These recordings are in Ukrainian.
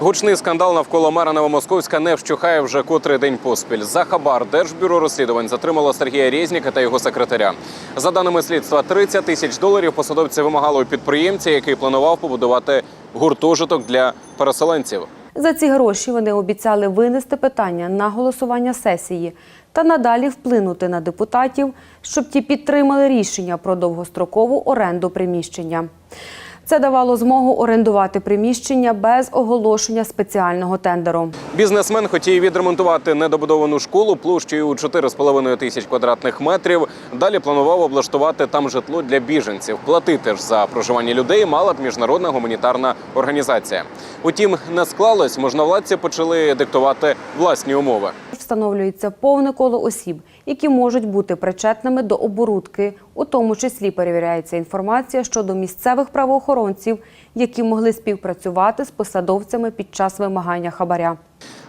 Гучний скандал навколо мера Новомосковська не вщухає вже котрий день поспіль. За хабар Держбюро розслідувань затримало Сергія Резніка та його секретаря. За даними слідства, 30 тисяч доларів посадовці вимагали у підприємця, який планував побудувати гуртожиток для переселенців. За ці гроші вони обіцяли винести питання на голосування сесії та надалі вплинути на депутатів, щоб ті підтримали рішення про довгострокову оренду приміщення. Це давало змогу орендувати приміщення без оголошення спеціального тендеру. Бізнесмен хотів відремонтувати недобудовану школу площею у 4,5 тисяч квадратних метрів. Далі планував облаштувати там житло для біженців. Платити ж за проживання людей мала б міжнародна гуманітарна організація. Утім, не склалось. Можновладці почали диктувати власні умови. Встановлюється повне коло осіб, які можуть бути причетними до оборудки. У тому числі перевіряється інформація щодо місцевих правоохоронців, які могли співпрацювати з посадовцями під час вимагання хабаря.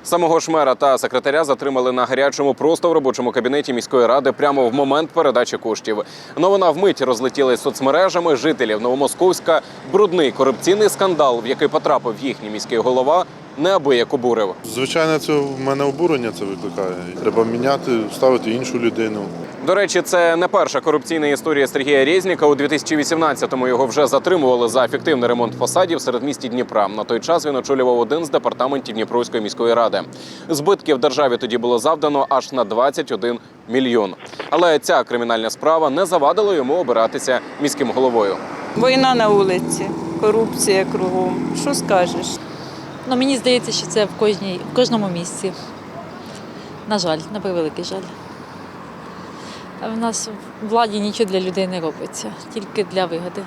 Самого ж мера та секретаря затримали на гарячому просто в робочому кабінеті міської ради прямо в момент передачі коштів. Новина вмить розлетілась соцмережами жителів Новомосковська. Брудний корупційний скандал, в який потрапив їхній міський голова, неабияк обурив. Звичайно, це в мене обурення це викликає. Треба міняти, ставити іншу людину. До речі, це не перша корупційна історія Сергія Резніка. У 2018-му його вже затримували за ефективний ремонт фасадів в середмісті Дніпра. На той час він очолював один з департаментів Дніпровської міської ради. Збитків державі тоді було завдано аж на 21 мільйон. Але ця кримінальна справа не завадила йому обиратися міським головою. Війна на вулиці, корупція кругом. Що скажеш? Ну, мені здається, що це в, кожній, в кожному місці. На жаль, на превеликий жаль. В нас в владі нічого для людей не робиться, тільки для вигоди.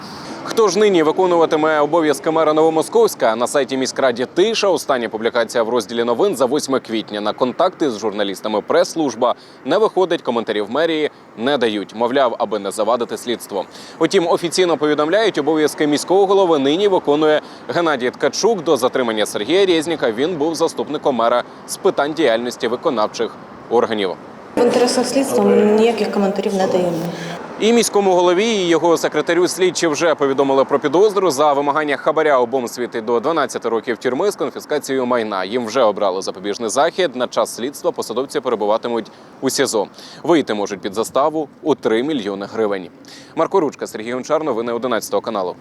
Хто ж нині виконуватиме обов'язки мера Новомосковська на сайті міськраді Тиша? Остання публікація в розділі новин за 8 квітня. На контакти з журналістами прес-служба не виходить. Коментарів мерії не дають. Мовляв, аби не завадити слідство. Утім, офіційно повідомляють, обов'язки міського голови нині виконує Геннадій Ткачук. До затримання Сергія Резніка він був заступником мера з питань діяльності виконавчих органів. В інтересах слідства ніяких коментарів не даємо. І міському голові і його секретарю слідчі вже повідомили про підозру за вимагання хабаря обом світить до 12 років тюрми з конфіскацією майна. Їм вже обрали запобіжний захід. На час слідства посадовці перебуватимуть у СІЗО. Вийти можуть під заставу у 3 мільйони гривень. Марко Ручка, Сергій Гончар, новини 11 каналу.